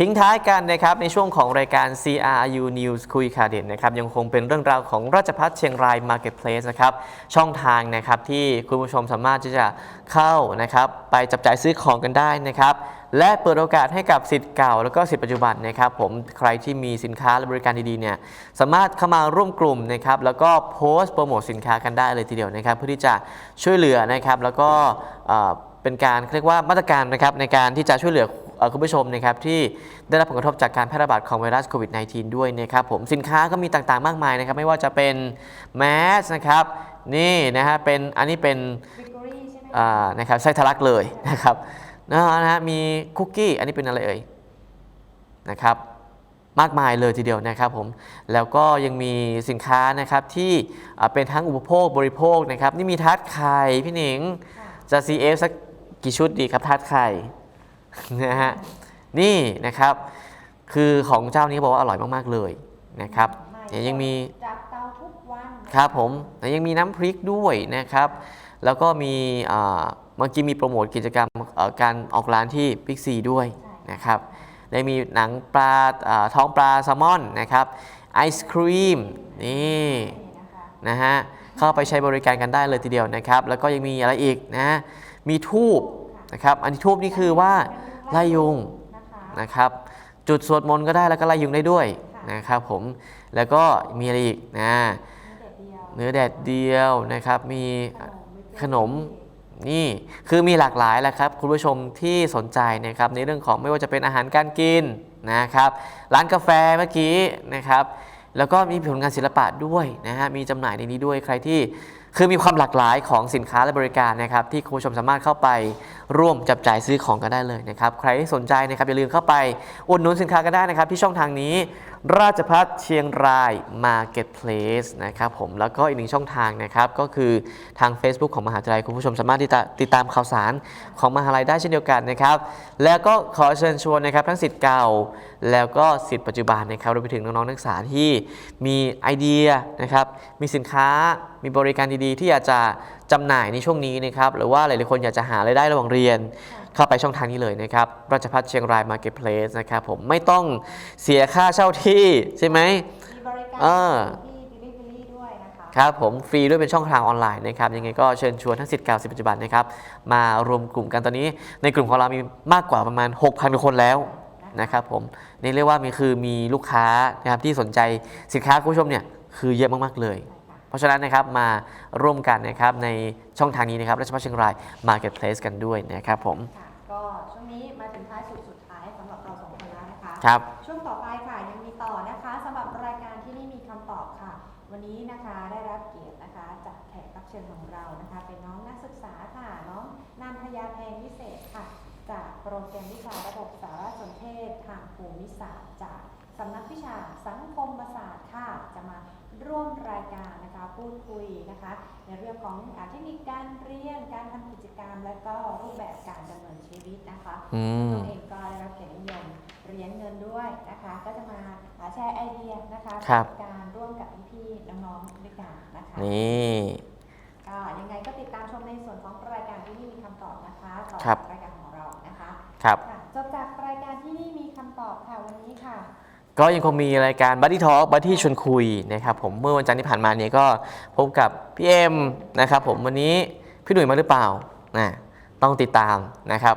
[SPEAKER 1] ทิ้งท้ายกันนะครับในช่วงของรายการ CRU News คุยข่าวเด่นนะครับยังคงเป็นเรื่องราวของราชพัฒเชียงราย Marketplace นะครับช่องทางนะครับที่คุณผู้ชมสามารถที่จะเข้านะครับไปจับจ่ายซื้อของกันได้นะครับและเปิดโอกาสให้กับสิทธิ์เก่า แล้วก็สิทธิ์ปัจจุบันนะครับผมใครที่มีสินค้าและบริการดีๆเนี่ยสามารถเข้ามาร่วมกลุ่มนะครับแล้วก็โพสต์โปรโมทสินค้ากันได้เลยทีเดียวนะครับเพื่อที่จะช่วยเหลือนะครับแล้วก็เป็นการเรียกว่ามาตรการนะครับในการที่จะช่วยเหลือ คุณผู้ชมนะครับที่ได้รับผลกระทบจากการแพร่ระบาดของไวรัสโควิด -19 ด้วยนะครับผมสินค้าก็มีต่างๆ มากมายนะครับ ไม่ว่าจะเป็นแมสนะครับนี่นะฮะเป็นอันนี้เป็นอ่านะครับไส้ทะลักเลยนะครับนะฮะมีคุกกี้อันนี้เป็นอะไรเอ่ยนะครับมากมายเลยทีเดียวนะครับผม แล้วก็ยังมีสินค้านะครับที่อ่าเป็นทั้งอุปโภคบริโภคนะครับ นี่มีทาร์ตไข่พี่หนิง จะ CF สักกี่ชุดดีครับทาร์ตไข่ นะฮะนี่นะครับ คือของเจ้านี้บอกว่าอร่อยมากๆเลยนะครับเนี่ยยังมี
[SPEAKER 2] จากเตาทุกวัน
[SPEAKER 1] ครับผมแล้วยังมีน้ำพริกด้วยนะครับ แล้วก็มีอ่าเมื่อกี้มีโปรโมทกิจกรรมเอ่อการออกร้านที่พิกซีด้วยนะครับได้มีหนังปลาอ่าท้องปลาแซลมอนนะครับไอศครีมนี่นะฮะเข้าไปใช้บริการกันได้เลยทีเดียวนะครับ แล้วก็ยังมีอะไรอีกนะมีทูบนะครับ อันนี้ทูบนี่คือว่า ไล่ยุงนะครับ จุดสวดมนต์ก็ได้แล้วก็ไล่ยุงได้ด้วยนะครับผมแล้วก็มีอะไรอีกนะเนื้อแดดเดียวนะครับมีขนมนี่คือมีหลากหลายแหละครับคุณผู้ชมที่สนใจนะครับในเรื่องของไม่ว่าจะเป็นอาหารการกินนะครับร้านกาแฟเมื่อกี้นะครับ แล้วก็มีผลงานศิลปะด้วยนะฮะมีจำหน่ายในนี้ด้วยใครที่คือมีความหลากหลายของสินค้าและบริการนะครับ ที่คุณผู้ชมสามารถเข้าไป ร่วมจับจ่ายซื้อของกันได้เลยนะครับ ใครที่สนใจนะครับอย่าลืมเข้าไปอุดหนุนสินค้ากันได้นะครับ ที่ช่องทางนี้ ราชพัฒเชียงราย Marketplace นะครับผมแล้วก็อีกหนึ่งช่องทางนะครับก็คือทาง Facebook ของมหาวิทยาลัยคุณผู้ชมสามารถติดตามข่าวสารของมหาลัยได้เช่นเดียวกันนะครับ แล้วก็ขอเชิญชวนนะครับทั้งสิทธิ์เก่า แล้วก็สิทธิ์ปัจจุบันนะครับรวมไปถึงน้องๆนักศึกษาที่มีไอเดียนะครับมีสินค้ามีบริการดีๆ ที่อยากจะจำหน่ายในช่วงนี้นะครับหรือว่าหลายๆคนอยากจะหารายได้ระหว่างเรียนเข้าไปช่องทางนี้เลยนะครับ ราชพัฒเชียงราย Marketplace นะครับผมไม่ต้องเสียค่าเช่าที่ใช่ไหม
[SPEAKER 2] มีบริการ
[SPEAKER 1] เออ
[SPEAKER 2] ที่ delivery ด้วยนะคะ
[SPEAKER 1] ครับผมฟรีด้วยเป็นช่องทางออนไลน์นะครับ ยังไงก็เชิญชวนทั้งสิทธิ์เก่าสิทธิ์ปัจจุบันนะครับ มารวมกลุ่มกันตอนนี้ ในกลุ่มของเรามีมากกว่าประมาณ 6,000 คนแล้วนะครับผมนี่เรียกว่ามีคือมีลูกค้านะครับที่สนใจสินค้าคุณผู้ชมเนี่ยคือเยอะมากๆเลย เพราะฉะนั้นนะครับมาร่วมกันนะครับในช่องทางนี้นะครับราชพัฒเชียงราย Marketplace กันด้วยนะครับผม
[SPEAKER 2] ค่ะก็ช่วงนี้มาถึงท้ายสุดสุดท้ายสำหรับเราสองคนแล้วนะคะ
[SPEAKER 1] ครับ
[SPEAKER 2] ช่วงต่อไปค่ะยังมีต่อนะคะสำหรับรายการที่นี่มีคำตอบค่ะ วันนี้นะคะได้รับเกียรตินะคะจากแขกรับเชิญของเรานะคะ เป็นน้องนักศึกษาค่ะน้องนันทยาแพงวิเศษค่ะ จากโปรแกรมวิชาระบบสารสนเทศทางภูมิศาสตร์จากสำนักวิชาสังคมศาสตร์ค่ะจะมา ร่วมรายการนะคะพูดคุยนะคะ ในเรื่องของอาเทคนิคการเรียนการทำกิจกรรม และก็รูปแบบการดำเนินชีวิตนะคะ
[SPEAKER 1] อืม
[SPEAKER 2] ตัวเองก็ได้รับเกียรตินิยมเหรียญเงินด้วยนะคะ ก็จะมาแชร์ไอเดียนะคะ
[SPEAKER 1] ครับ
[SPEAKER 2] ประสการร่วมกับพี่ๆน้องๆด้วยกันนะคะ
[SPEAKER 1] นี่
[SPEAKER 2] ก็ยังไงก็ติดตามชมในส่วนของรายการที่นี่มีคำตอบนะคะต่อ
[SPEAKER 1] ครับ
[SPEAKER 2] รายการของเรานะคะ
[SPEAKER 1] ครับ
[SPEAKER 2] ค่ะจบจากรายการที่นี่มีคำตอบค่ะวันนี้ค่ะ
[SPEAKER 1] ก็ยังคงมีรายการ Buddy Talk Buddy ชวนคุยนะครับผมเมื่อวันจันทร์ที่ผ่านมาเนี่ยก็พบกับพี่เอ็มนะครับผมวันนี้พี่หนุ่ยมาหรือเปล่านะต้องติดตามนะครับ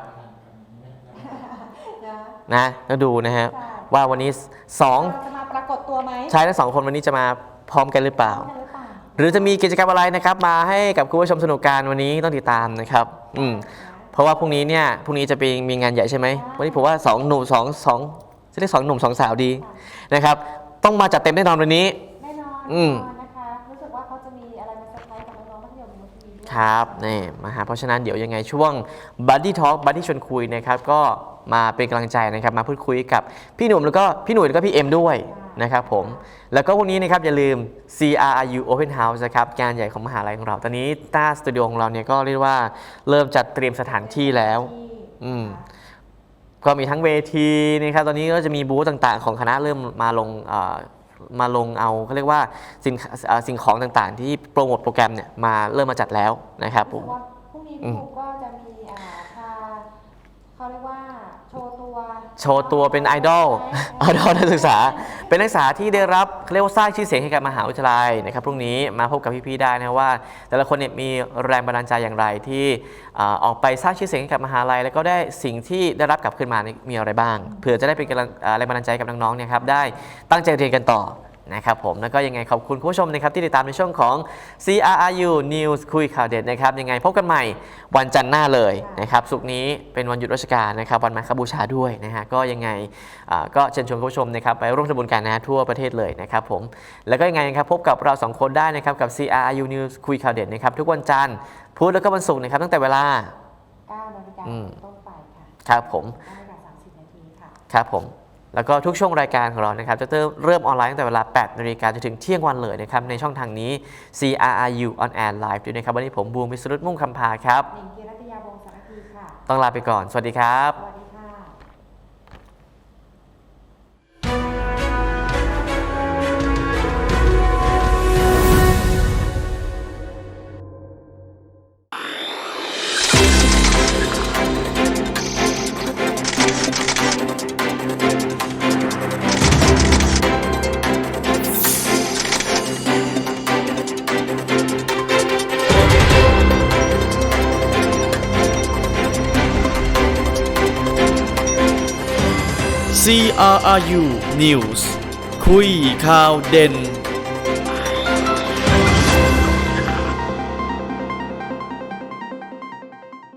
[SPEAKER 2] นะ
[SPEAKER 1] นะก็ดูนะฮะ
[SPEAKER 2] ใช่
[SPEAKER 1] ว่าวันนี้สอง
[SPEAKER 2] เราจะมาปรากฏตัวไหม
[SPEAKER 1] ชายทั้งสองคนวันนี้จะมาพร้อมกันหรือเปล่า
[SPEAKER 2] พร้อมกันหรือเปล่า
[SPEAKER 1] หรือจะมีกิจกรรมอะไรนะครับ มาให้กับคุณผู้ชมสนุกกันวันนี้ต้องติดตามนะครับ อืม
[SPEAKER 2] นะ
[SPEAKER 1] เพราะว่าพรุ่งนี้เนี่ยพรุ่งนี้จะเป็นมีงานใหญ่ใช่ไหมวันนี้ผมว่าสองหนุ่มสองสอง จะเรียกสองหนุ่มสองสาวดีนะครับ ต้องมาจัดเต็มแน่นอนวันนี้
[SPEAKER 2] แน่นอน
[SPEAKER 1] อืม
[SPEAKER 2] แน่นอนนะคะ รู้สึกว่าเขาจะมีอะไรมาเซอร์ไพรส์กับน้องๆมัธยมมุทีด้วย
[SPEAKER 1] ครับนี่มาหาเพราะฉะนั้นเดี๋ยวยังไงช่วง Buddy Talk Buddy ชวนคุยนะครับ ก็มาเป็นกำลังใจนะครับ มาพูดคุยกับพี่หนุ่มแล้วก็พี่หนุ่ยแล้วก็พี่เอ็มด้วยนะครับผม แล้วก็วันนี้นะครับ อย่าลืม CRU Open House นะครับงานใหญ่ของมหาลัยของเรา ตอนนี้ต้าสตูดิโอของเราเนี่ยก็เรียกว่าเริ่มจัดเตรียมสถานที่แล้ว
[SPEAKER 2] ที่
[SPEAKER 1] อืม
[SPEAKER 2] นะคะ
[SPEAKER 1] ก็มีทั้งเวทีนะครับตอนนี้ก็จะมีบูธต่างๆ ของคณะเริ่มมาลงมาลงเอาเขาเรียกว่าสิ่งสิ่งของต่างๆ ที่โปรโมทโปรแกรมเนี่ยมาเริ่มมาจัดแล้วนะครับผม
[SPEAKER 2] พรุ่งนี้ช
[SPEAKER 1] ม
[SPEAKER 2] ก็จะมีอ่าพา เขาเรียกว่าโชว์ตัว
[SPEAKER 1] โชว์ตัวเป็นไอดอลไอดอลนักศึกษา เป็นนักศึกษาที่ได้รับเขาเรียกว่าสร้างชื่อเสียงให้กับมหาวิทยาลัยนะครับพรุ่งนี้มาพบกับพี่ๆได้นะว่า แต่ละคนเนี่ยมีแรงบันดาลใจอย่างไรที่เอ่อออกไปสร้างชื่อเสียงให้กับมหาลัย แล้วก็ได้สิ่งที่ได้รับกลับคืนมานี่มีอะไรบ้างเผื่อจะได้เป็นกำลังเอ่อแรงบันดาลใจกับน้องๆเนี่ยครับได้ตั้งใจเรียนกันต่อ นะครับผมแล้วก็ยังไงขอบคุณคุณผู้ชมนะครับที่ติดตามในช่วงของ CRRU News คุยข่าวเด็ดนะครับยังไงพบกันใหม่วันจันทร์หน้าเลยนะครับสุกร์นี้เป็นวันหยุดราชการนะครับวันมาคบูชาด้วยนะฮะก็ยังไงอ่าก็เชิญชวนคุณผู้ชมนะครับไปร่วมทำบุญกันนะฮะทั่วประเทศเลยนะครับผมแล้วก็ยังไงนะครับพบกับเราสองคนได้นะครับกับ CRU News คุยข่าวเด็ดนะครับทุกวันจันทร์พุธแล้วก็วันศุกร์นะครับตั้งแต่เวลา
[SPEAKER 2] 9นาฬิกา
[SPEAKER 1] อืม
[SPEAKER 2] เป็นต้นไปค่ะ
[SPEAKER 1] ครับผม
[SPEAKER 2] 9นาฬิกา30นาทีค่ะ
[SPEAKER 1] ครับผม แล้วก็ทุกช่วงรายการของเรานะครับจะเริ่มออนไลน์ตั้งแต่เวลา 8 นาฬิกาจนถึงเที่ยงวันเลยนะครับในช่องทางนี้ CRU on air live ด้วยนะครับ วันนี้ผมบูมวิสรุตมุ่งคำพาครับ
[SPEAKER 2] หนิงกีรัตยาวงศ์สารพีค่ะ
[SPEAKER 1] ต้องลาไปก่อน สวัสดีครับ
[SPEAKER 2] สวัสดี ค่ะ
[SPEAKER 3] CRRU News คุยข่าวเด่น